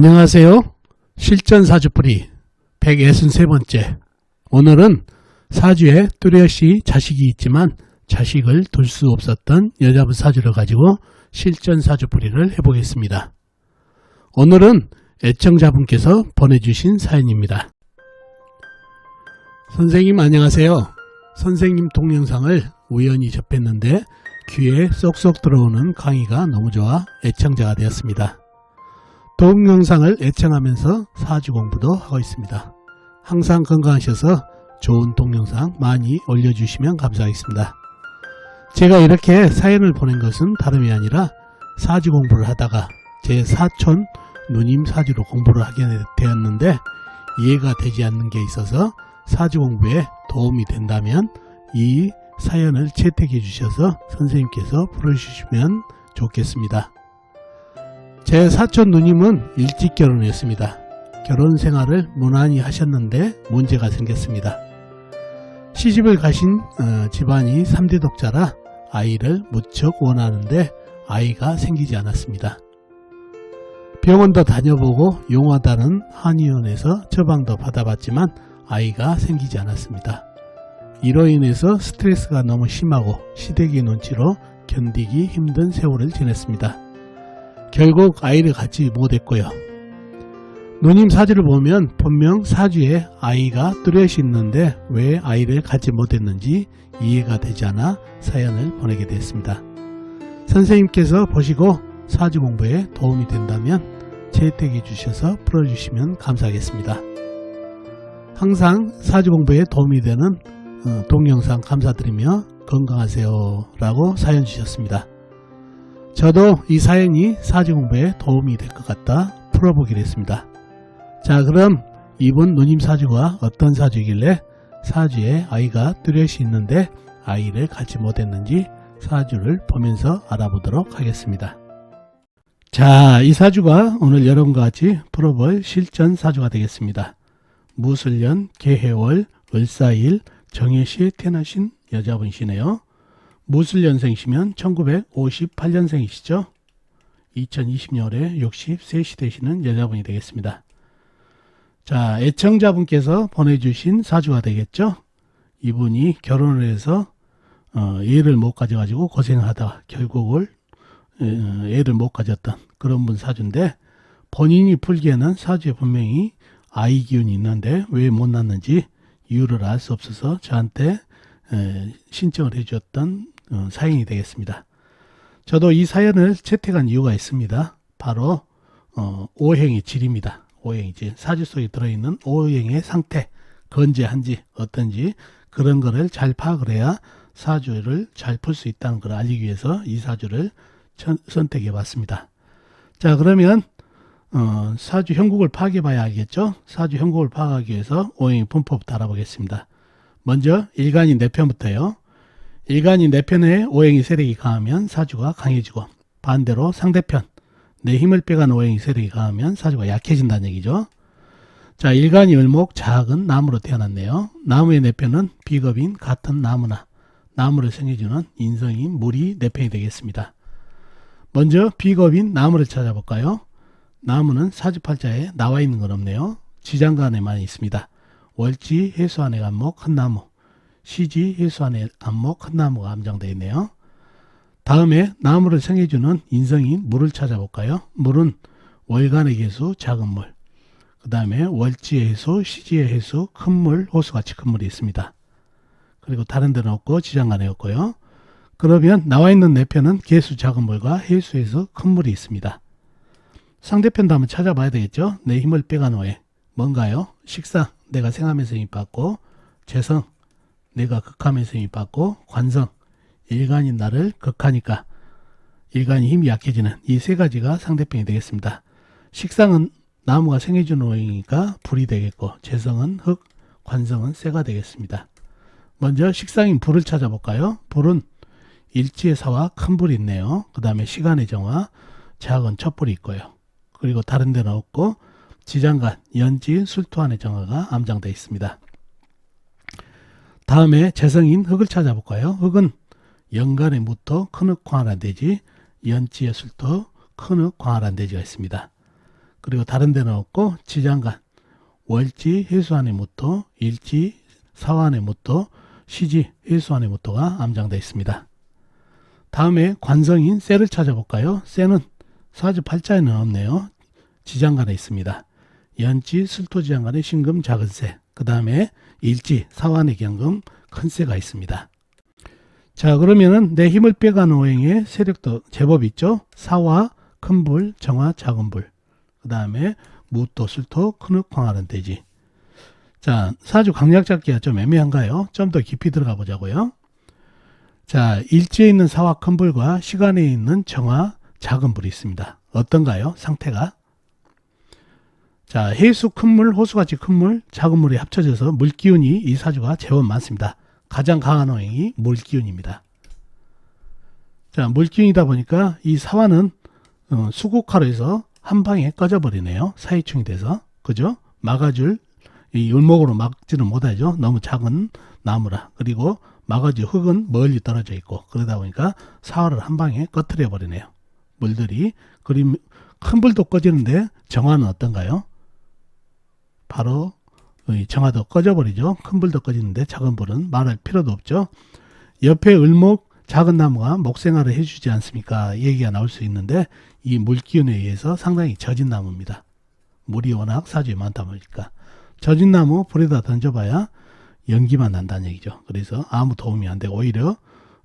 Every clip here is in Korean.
안녕하세요. 실전 사주풀이 163번째. 오늘은 사주에 뚜렷이 자식이 있지만 자식을 둘 수 없었던 여자분 사주를 가지고 실전 사주풀이를 해보겠습니다. 오늘은 애청자분께서 보내주신 사연입니다. 선생님 안녕하세요. 선생님 동영상을 우연히 접했는데 귀에 쏙쏙 들어오는 강의가 너무 좋아 애청자가 되었습니다. 동영상을 애청하면서 사주 공부도 하고 있습니다. 항상 건강하셔서 좋은 동영상 많이 올려주시면 감사하겠습니다. 제가 이렇게 사연을 보낸 것은 다름이 아니라 사주 공부를 하다가 제 사촌 누님 사주로 공부를 하게 되었는데 이해가 되지 않는 게 있어서 사주 공부에 도움이 된다면 이 사연을 채택해 주셔서 선생님께서 풀어주시면 좋겠습니다. 제 사촌 누님은 일찍 결혼했습니다. 결혼 생활을 무난히 하셨는데 문제가 생겼습니다. 시집을 가신 어, 집안이 3대 독자라 아이를 무척 원하는데 아이가 생기지 않았습니다. 병원도 다녀보고 용하다는 한의원에서 처방도 받아봤지만 아이가 생기지 않았습니다. 이로 인해서 스트레스가 너무 심하고 시댁의 눈치로 견디기 힘든 세월을 지냈습니다. 결국 아이를 갖지 못했고요. 누님 사주를 보면 분명 사주에 아이가 뚜렷이 있는데 왜 아이를 갖지 못했는지 이해가 되지 않아 사연을 보내게 됐습니다. 선생님께서 보시고 사주 공부에 도움이 된다면 채택해 주셔서 풀어주시면 감사하겠습니다. 항상 사주 공부에 도움이 되는 어, 동영상 감사드리며 건강하세요 라고 사연 주셨습니다. 저도 이 사연이 사주 공부에 도움이 될 것 같다 풀어보기로 했습니다. 자 그럼 이분 누님 사주가 어떤 사주이길래 사주에 아이가 뚜렷이 있는데 아이를 갖지 못했는지 사주를 보면서 알아보도록 하겠습니다. 자, 이 사주가 오늘 여러분과 같이 풀어볼 실전 사주가 되겠습니다. 무술년, 개해월, 을사일, 정해시에 태어나신 여자분이시네요. 무술년생이시면 1958년생이시죠? 2020년에 63시 되시는 여자분이 되겠습니다. 자, 애청자분께서 보내주신 사주가 되겠죠? 이분이 결혼을 해서 어, 애를 못 가져가지고 고생하다 결국을 애를 못 가졌던 그런 분 사주인데 본인이 풀기에는 사주에 분명히 아이 기운이 있는데 왜못 낳는지 이유를 알 수 없어서 저한테 신청을 해주었던 어, 사연이 되겠습니다. 저도 이 사연을 채택한 이유가 있습니다. 바로 어, 오행의 질입니다. 오행이지 사주 속에 들어있는 오행의 상태 건재한지 어떤지 그런 거를 잘 파악을 해야 사주를 잘 풀 수 있다는 걸 알리기 위해서 이 사주를 선택해 봤습니다. 자 그러면 어, 사주 형국을 파악해 봐야 알겠죠? 사주 형국을 파악하기 위해서 오행의 분법부터 알아보겠습니다. 먼저 일간인 내편부터요. 일간인 내편에 오행이 세력이 강하면 사주가 강해지고 반대로 상대편 내 힘을 빼간 오행이 세력이 강하면 사주가 약해진다는 얘기죠. 자, 일간이 을목 작은 나무로 태어났네요. 나무의 내편은 비겁인 같은 나무나 나무를 생겨주는 인성인 물이 내편이 되겠습니다. 먼저 비겁인 나무를 찾아볼까요? 나무는 사주팔자에 나와 있는 건 없네요. 지장간에만 있습니다. 월지 해수안의 안목 큰 나무, 시지 해수안의 안목 큰 나무가 암장되어 있네요. 다음에 나무를 생해주는 인성인 물을 찾아볼까요? 물은 월간의 개수 작은 물, 그 다음에 월지의 해수, 시지의 해수, 큰 물, 호수같이 큰 물이 있습니다. 그리고 다른 데는 없고 지장간에 없고요. 그러면 나와 있는 내 편은 개수 작은 물과 해수에서 큰 물이 있습니다. 상대편도 한번 찾아봐야 되겠죠? 내 힘을 빼간 후에 뭔가요? 식상 내가 생하면서 힘 받고 재성 내가 극하면서 힘 받고 관성 일간인 나를 극하니까 일간이 힘이 약해지는 이 세 가지가 상대편이 되겠습니다. 식상은 나무가 생해주는 오행이니까 불이 되겠고 재성은 흙, 관성은 쇠가 되겠습니다. 먼저 식상인 불을 찾아볼까요? 불은 일지의 사와 큰 불이 있네요. 그 다음에 시간의 정화, 작은 촛불이 있고요. 그리고 다른 데는 없고 지장간, 연지, 술토안의 정화가 암장되어 있습니다. 다음에 재성인 흙을 찾아볼까요? 흙은 연간의 무토, 큰흙 광활한 대지, 연지의 술토, 큰흙 광활한 대지가 있습니다. 그리고 다른 데는 없고 지장간, 월지 해수안의 모토, 일지 사화안의 모토, 시지 해수안의 모토가 암장되어 있습니다. 다음에 관성인 쇠를 찾아볼까요? 쇠는 사주 팔자에는 없네요. 지장간에 있습니다. 연지 술토지장간에 신금 작은 쇠, 그 다음에 일지 사환의 경금 큰 쇠가 있습니다. 자 그러면은 내 힘을 빼가는 오행의 세력도 제법 있죠. 사화, 큰 불, 정화, 작은 불. 그 다음에 무토, 술토, 큰흙, 광활한 돼지. 자 사주 강약 잡기가 좀 애매한가요? 좀 더 깊이 들어가 보자고요. 자 일지에 있는 사화 큰 불과 시간에 있는 정화 작은 불이 있습니다. 어떤가요? 상태가? 자, 해수 큰 물, 호수같이 큰 물, 작은 물이 합쳐져서 물기운이 이 사주가 제법 많습니다. 가장 강한 오행이 물기운입니다. 자, 물기운이다 보니까 이 사화는 어, 수국화로 해서 한 방에 꺼져버리네요. 사이충이 돼서. 그죠? 막아줄, 이 울목으로 막지는 못하죠. 너무 작은 나무라. 그리고 막아줄 흙은 멀리 떨어져 있고. 그러다 보니까 사화를 한 방에 꺼트려 버리네요. 물들이. 그림, 큰 불도 꺼지는데 정화는 어떤가요? 바로 이 정화도 꺼져버리죠. 큰 불도 꺼지는데 작은 불은 말할 필요도 없죠. 옆에 을목 작은 나무가 목생활을 해주지 않습니까? 얘기가 나올 수 있는데 이 물기운에 의해서 상당히 젖은 나무입니다. 물이 워낙 사주에 많다 보니까 젖은 나무 불에다 던져봐야 연기만 난다는 얘기죠. 그래서 아무 도움이 안 되고 오히려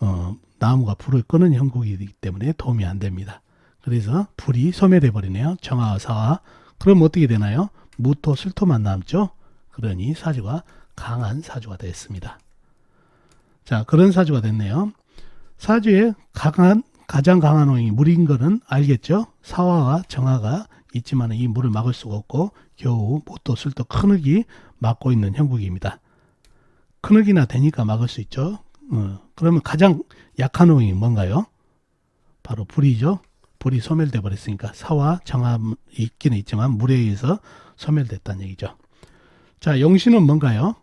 어, 나무가 불을 끄는 형국이기 때문에 도움이 안 됩니다. 그래서 불이 소멸해 버리네요. 정화와 사화. 그럼 어떻게 되나요? 무토, 술토만 남죠. 그러니 사주가 강한 사주가 됐습니다. 자, 그런 사주가 됐네요. 사주에 강한 가장 강한 오행이 물인 거는 알겠죠? 사화와 정화가 있지만 이 물을 막을 수가 없고 겨우 무토, 술토, 큰흙이 막고 있는 형국입니다. 큰흙이나 되니까 막을 수 있죠. 어, 그러면 가장 약한 오행이 뭔가요? 바로 불이죠. 불이 소멸돼 버렸으니까 사화, 정화 있기는 있지만 물에 의해서 소멸됐다는 얘기죠. 자, 용신은 뭔가요?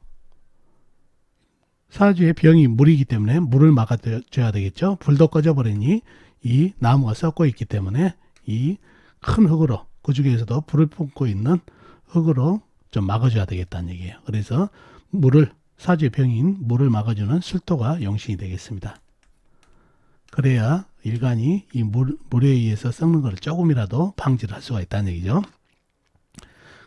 사주의 병이 물이기 때문에 물을 막아줘야 되겠죠. 불도 꺼져버리니 이 나무가 썩고 있기 때문에 이 큰 흙으로 그 중에서도 불을 뿜고 있는 흙으로 좀 막아줘야 되겠다는 얘기예요. 그래서 물을 사주의 병인 물을 막아주는 술토가 용신이 되겠습니다. 그래야 일간이 이 물, 물에 의해서 썩는 것을 조금이라도 방지를 할 수가 있다는 얘기죠.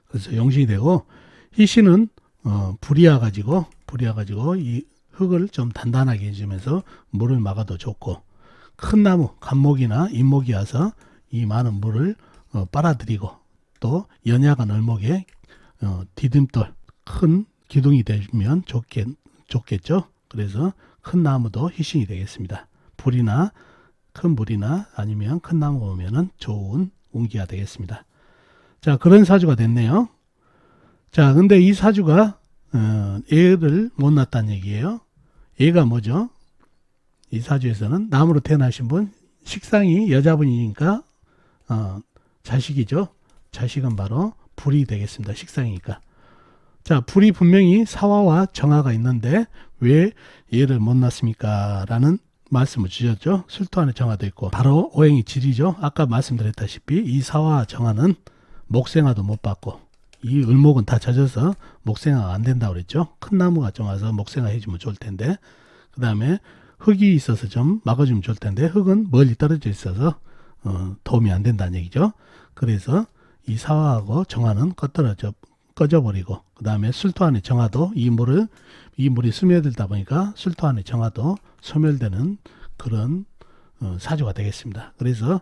그래서 용신이 되고 희신은 어, 불이야 가지고 불이야 가지고 이 흙을 좀 단단하게 해주면서 물을 막아도 좋고 큰 나무 간목이나 잎목이 와서 이 많은 물을 어, 빨아들이고 또 연약한 얼목에 어, 디딤돌 큰 기둥이 되면 좋겠, 좋겠죠. 그래서 큰 나무도 희신이 되겠습니다. 불이나 큰 물이나 아니면 큰 나무 오면은 좋은 운기가 되겠습니다. 자, 그런 사주가 됐네요. 자, 근데 이 사주가 어, 애를 못 낳았다는 얘기예요. 애가 뭐죠? 이 사주에서는 남으로 태어나신 분 식상이 여자분이니까 어, 자식이죠. 자식은 바로 불이 되겠습니다. 식상이니까. 자, 불이 분명히 사화와 정화가 있는데 왜 얘를 못 낳습니까? 라는 말씀을 주셨죠. 술토 안에 정화도 있고 바로 오행이 질이죠. 아까 말씀드렸다시피 이 사화 정화는 목생화도 못 받고 이 을목은 다 젖어서 목생화가 안 된다고 그랬죠. 큰 나무가 좀 와서 목생화 해주면 좋을 텐데 그 다음에 흙이 있어서 좀 막아주면 좋을 텐데 흙은 멀리 떨어져 있어서 어, 도움이 안 된다는 얘기죠. 그래서 이 사화하고 정화는 꺼떨어져 꺼져버리고 그 다음에 술토 안에 정화도 이 물을 이 물이 스며들다 보니까 술토 안에 정화도 소멸되는 그런 어, 사주가 되겠습니다. 그래서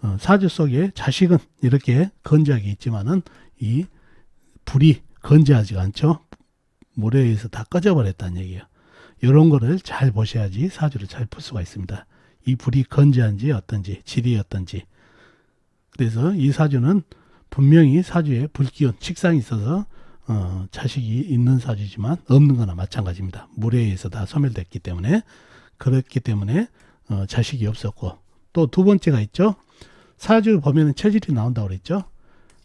어, 사주 속에 자식은 이렇게 건재하게 있지만은 이 불이 건재하지가 않죠. 물에 의해서 다 꺼져버렸다는 얘기예요. 이런 거를 잘 보셔야지 사주를 잘 풀 수가 있습니다. 이 불이 건재한지 어떤지 질이 어떤지 그래서 이 사주는 분명히 사주에 불기운 식상이 있어서 어, 자식이 있는 사주지만 없는 거나 마찬가지입니다. 물에 의해서 다 소멸됐기 때문에 그렇기 때문에 어, 자식이 없었고 또 두 번째가 있죠. 사주 보면은 체질이 나온다고 그랬죠.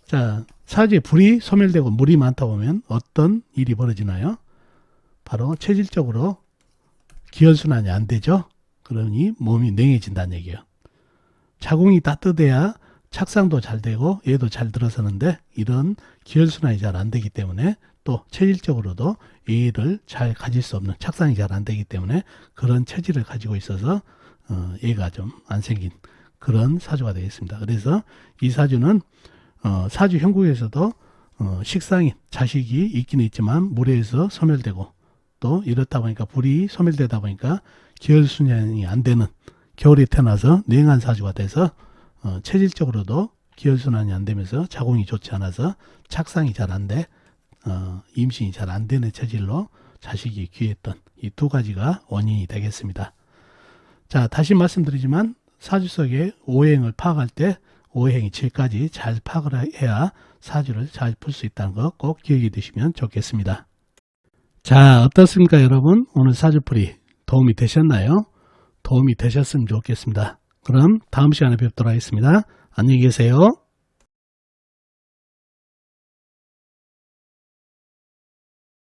자, 사주에 불이 소멸되고 물이 많다 보면 어떤 일이 벌어지나요? 바로 체질적으로 기혈순환이 안 되죠. 그러니 몸이 냉해진다는 얘기예요. 자궁이 따뜻해야 착상도 잘 되고 얘도 잘 들어서는데 이런 기혈순환이 잘 안 되기 때문에 또 체질적으로도 얘를 잘 가질 수 없는 착상이 잘 안 되기 때문에 그런 체질을 가지고 있어서 어, 얘가 좀 안 생긴 그런 사주가 되겠습니다. 그래서 이 사주는 어, 사주 형국에서도 어, 식상인 자식이 있기는 있지만 무례해서 소멸되고 또 이렇다 보니까 불이 소멸되다 보니까 기혈순환이 안 되는 겨울에 태어나서 냉한 사주가 돼서 어, 체질적으로도 기혈순환이 안 되면서 자궁이 좋지 않아서 착상이 잘 안 돼, 어, 임신이 잘 안 되는 체질로 자식이 귀했던 이 두 가지가 원인이 되겠습니다. 자, 다시 말씀드리지만 사주 속의 오행을 파악할 때 오행이 7까지 잘 파악을 해야 사주를 잘 풀 수 있다는 거 꼭 기억해 두시면 좋겠습니다. 자, 어떻습니까, 여러분? 오늘 사주풀이 도움이 되셨나요? 도움이 되셨으면 좋겠습니다. 그럼 다음 시간에 뵙도록 하겠습니다. 안녕히 계세요.